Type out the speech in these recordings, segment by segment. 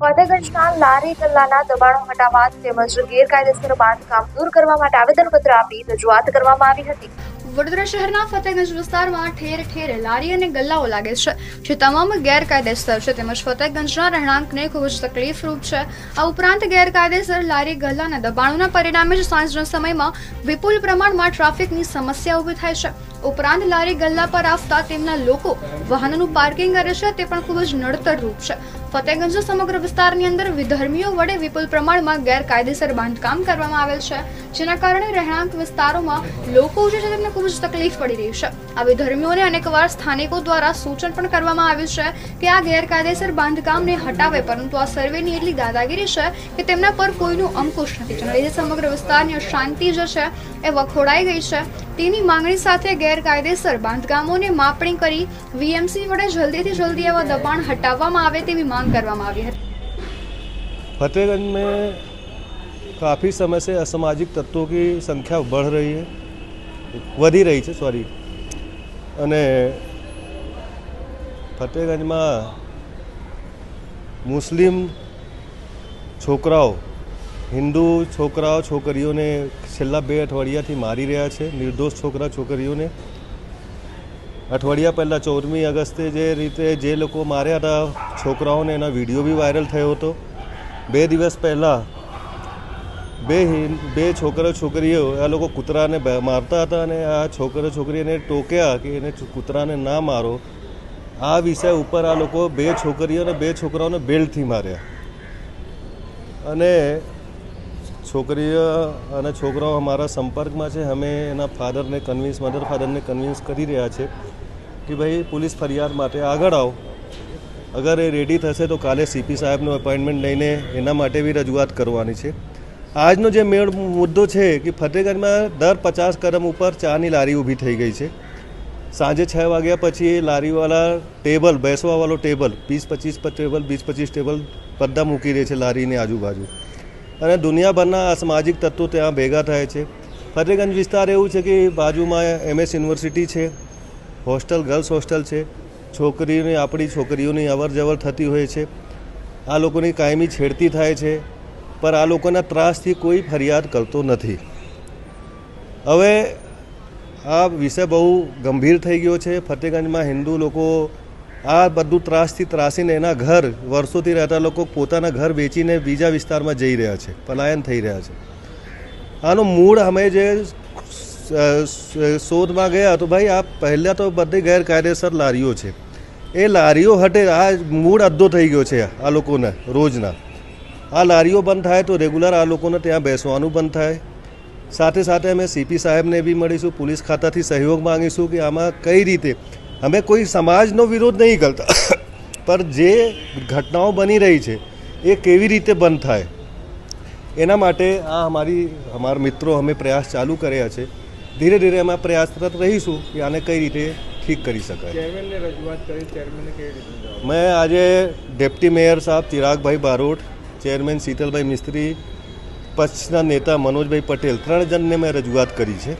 ફતેગંજના લારી ગલ્લાના દબાણો હટાવવા તેમજ ગેરકાયદેસર બાંધકામ દૂર કરવા માટે આવેદનપત્ર આપી રજૂઆત કરવામાં આવી હતી. વડોદરા શહેરના ફતેગંજ વિસ્તારમાં ઠેર ઠેર લારી અને ગલ્લાઓ લાગે છે, જે તમામ ગેરકાયદેસર છે. તેમજ ફતેગંજના રહેણાંકને ખૂબ જ તકલીફરૂપ છે. આ ઉપરાંત ગેરકાયદેસર લારી ગલ્લાના દબાણોના પરિણામે જ સાંજના સમયમાં વિપુલ પ્રમાણમાં ટ્રાફિકની સમસ્યા ઊભી થાય છે. ઉપરાંત લારી ગલ્લા પર આવતા તેમના લોકો વાહનોનું પાર્કિંગ કરે છે, તે પણ ખૂબ જ નડતરરૂપ છે. ફતેગંજ સમગ્ર વિસ્તારની અંદર વિધર્મીઓ વડે વિપુલ પ્રમાણમાં ગેરકાયદેસર બાંધકામ કરવામાં આવેલ છે, જેના કારણે રહેણાંક વિસ્તારોમાં લોકો જે છે તેમને ખૂબ જ તકલીફ પડી રહી છે. આ વિધર્મીઓને અનેકવાર સ્થાનિકો દ્વારા સૂચન પણ કરવામાં આવ્યું છે કે આ ગેરકાયદેસર બાંધકામને હટાવે, પરંતુ આ સર્વેની એટલી દાદાગીરી છે કે તેમના પર કોઈનું અંકુશ નથી. જેના લીધે સમગ્ર વિસ્તારની અશાંતિ જે છે એ વખોડાઈ ગઈ છે. તેની માંગણી સાથે ગેરકાયદેસર બાંધકામોને માપણી કરી વીએમસી વડે જલ્દીથી જલ્દી એવા દબાણ હટાવવામાં આવે તેવી માંગ કરવામાં આવી હતી फतेहगंज में काफ़ी समय से असामाजिक तत्वों की संख्या बढ़ रही है વધી રહી છે સોરી અને ફતેહગંજમાં મુસ્લિમ છોકરાઓ હિન્દુ છોકરાઓ છોકરીઓને છેલ્લા બે અઠવાડિયાથી મારી રહ્યા છે નિર્દોષ છોકરા છોકરીઓને અઠવાડિયા પહેલાં ચૌદમી ઓગસ્ટે જે રીતે જે લોકો માર્યા હતા છોકરાઓને એના વીડિયો બી વાયરલ થયો હતો. બે દિવસ પહેલાં બે બે છોકરા છોકરીઓ આ લોકો કૂતરાને મારતા હતા અને આ છોકરા છોકરીને ટોક્યા કે એને કૂતરાને ના મારો. આ વિષય ઉપર આ લોકો બે છોકરીઓ અને બે છોકરાઓને બેલ્ટથી માર્યા. અને છોકરીઓ અને છોકરાઓ અમારા સંપર્કમાં છે. અમે એના ફાધરને કન્વિન્સ મધર ફાધરને કન્વિન્સ કરી રહ્યા છે કે ભાઈ, પોલીસ ફરિયાદ માટે આગળ આવો. અગર એ રેડી થશે તો કાલે સીપી સાહેબનું એપોઇન્ટમેન્ટ લઈને એના માટે બી રજૂઆત કરવાની છે. આજનો જે મેળ મુદ્દો છે કે ફતેહગંજમાં દર પચાસ કદમ ઉપર ચાની લારી ઊભી થઈ ગઈ છે. સાંજે છ વાગ્યા પછી એ લારીવાળા ટેબલ, બેસવાવાળો ટેબલ વીસ પચીસ ટેબલ વીસ પચીસ ટેબલ બધા મૂકી દે છે લારીની આજુબાજુ. અને દુનિયાભરના સામાજિક તત્વો ત્યાં ભેગા થાય છે. ફતેગંજ વિસ્તાર એવું છે કે બાજુમાં એમએસ યુનિવર્સિટી છે, હોસ્ટેલ, ગર્લ્સ હોસ્ટેલ છે છોકરીઓની, આપણી છોકરીઓની અવર જવર થતી હોય છે. આ લોકોની કાયમી છેડતી થાય છે, પર આ લોકોના ત્રાસથી કોઈ ફરિયાદ કરતો નથી. હવે આ વિષય બહુ ગંભીર થઈ ગયો છે. ફતેગંજમાં હિન્દુ લોકો આ બધું ત્રાસથી ત્રાસીને એના ઘર, વર્ષોથી રહેતા લોકો પોતાના ઘર વેચીને બીજા વિસ્તારમાં જઈ રહ્યા છે, પલાયન થઈ રહ્યા છે. આનો મૂળ અમે જે શોધમાં ગયા તો ભાઈ આ પહેલાં તો બધી ગેરકાયદેસર લારીઓ છે. એ લારીઓ હટે આ મૂળ અદ્ધો થઈ ગયો છે આ લોકોને રોજના. આ લારીઓ બંધ થાય તો રેગ્યુલર આ લોકોને ત્યાં બેસવાનું બંધ થાય. સાથે સાથે અમે સીપી સાહેબને બી મળીશું, પોલીસ ખાતાથી સહયોગ માંગીશું કે આમાં કઈ રીતે. અમે કોઈ સમાજનો વિરોધ નહીં કરતા. પર જે ઘટનાઓ બની રહી છે, એ કેવી રીતે બંધ થાય? એના માટે આ અમારી, અમારા મિત્રો અમે પ્રયાસ ચાલુ કર્યા છે. ધીરે ધીરે અમે પ્રયાસરત રહીશું કે આને કઈ રીતે ઠીક કરી શકાય. મેં આજે ડેપ્ટી મેયર સાહેબ ચિરાગભાઈ બારોટ ચેરમેન શીતલભાઈ મિસ્ત્રી પક્ષના નેતા મનોજભાઈ પટેલ ત્રણ જણને મેં રજૂઆત કરી છે.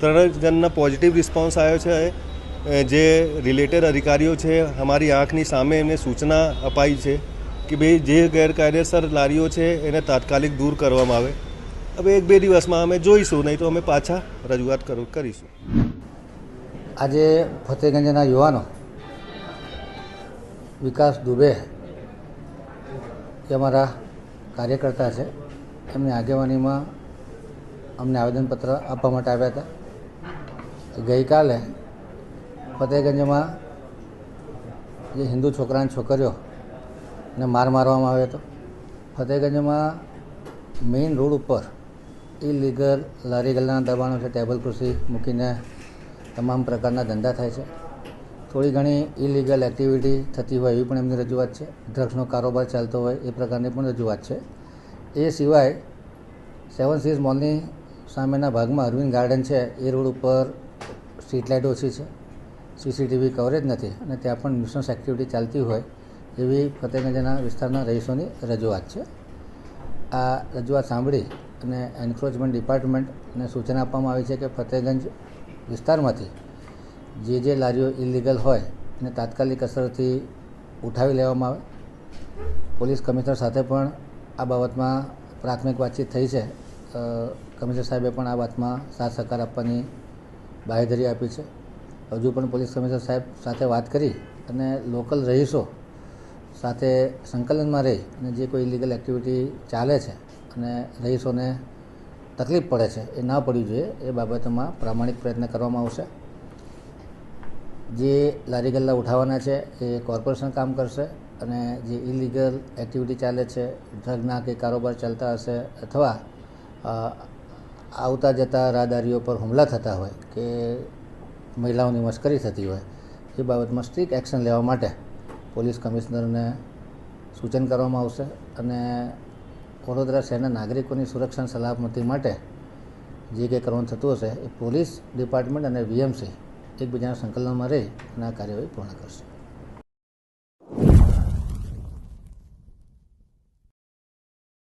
ત્રણ જણના પોઝિટિવ રિસ્પોન્સ આવ્યો છે જે રિલેટેડ અધિકારીઓ છે અમારી આંખની સામે એમને સૂચના અપાઈ છે કે ભાઈ જે ગેરકાયદેસર લારીઓ છે એને તાત્કાલિક દૂર કરવામાં આવે. હવે એક બે દિવસમાં અમે જોઈશું, નહીં તો અમે પાછા રજૂઆત કરું, કરીશું. આજે ફતેગંજના યુવાનો વિકાસ દુબે જે અમારા કાર્યકર્તા છે, એમની આગેવાનીમાં અમને આવેદનપત્ર આપવા માટે આવ્યા હતા. ગઈકાલે ફતેગંજમાં જે હિન્દુ છોકરા અને છોકરીઓને માર મારવામાં આવ્યો હતો. ફતેગંજમાં મેઇન રોડ ઉપર ઇલીગલ લારી ગલ્લાના દબાણો છે ટેબલ ખુરશી મૂકીને તમામ પ્રકારના ધંધા થાય છે. થોડી ઘણી ઇલીગલ એક્ટિવિટી થતી હોય એવી પણ એમની રજૂઆત છે. ડ્રગ્સનો કારોબાર ચાલતો હોય એ પ્રકારની પણ રજૂઆત છે. એ સિવાય સેવન સીઝ મોલની સામેના ભાગમાં અરવિંદ ગાર્ડન છે. એ રોડ ઉપર સ્ટ્રીટ લાઇટ ઓછી છે. સીસીટીવી કવરેજ નથી અને ત્યાં પણ ન્યુસન્સ એક્ટિવિટી ચાલતી હોય એવી ફતેગંજના વિસ્તારના રહીશોની રજૂઆત છે. આ રજૂઆત સાંભળી અને એન્ક્રોચમેન્ટ ડિપાર્ટમેન્ટને સૂચના આપવામાં આવી છે કે ફતેગંજ વિસ્તારમાંથી જે જે લારીઓ ઇલીગલ હોય એને તાત્કાલિક અસરથી ઉઠાવી લેવામાં આવે. પોલીસ કમિશનર સાથે પણ આ બાબતમાં પ્રાથમિક વાતચીત થઈ છે. કમિશનર સાહેબે પણ આ વાતમાં સાથ સહકાર આપવાની બાહેધરી આપી છે. હજુ પણ પોલીસ કમિશનર સાહેબ સાથે વાત કરી અને લોકલ રહીશો સાથે સંકલનમાં રહી અને જે કોઈ ઇલીગલ એક્ટિવિટી ચાલે છે અને રહીશોને તકલીફ પડે છે, એ ના પડવી જોઈએ. એ બાબતમાં પ્રામાણિક પ્રયત્ન કરવામાં આવશે. જે લારી ગલ્લા ઉઠાવવાના છે, એ કોર્પોરેશન કામ કરશે અને જે ઇલીગલ એક્ટિવિટી ચાલે છે ડ્રગના કે કારોબાર ચાલતા હશે અથવા આવતા જતા રાહદારીઓ પર હુમલા થતા હોય કે મહિલાઓની મશ્કરી થતી હોય, એ બાબતમાં સ્ટ્રિક્ટ એક્શન લેવા માટે પોલીસ કમિશનરને સૂચન કરવામાં આવશે અને વડોદરા શહેરના નાગરિકોની સુરક્ષા સલામતી માટે જે કંઈ કરવાનું થતું હશે એ પોલીસ ડિપાર્ટમેન્ટ અને વીએમસી એકબીજાના સંકલનમાં રહી અને આ કાર્યવાહી પૂર્ણ કરશે.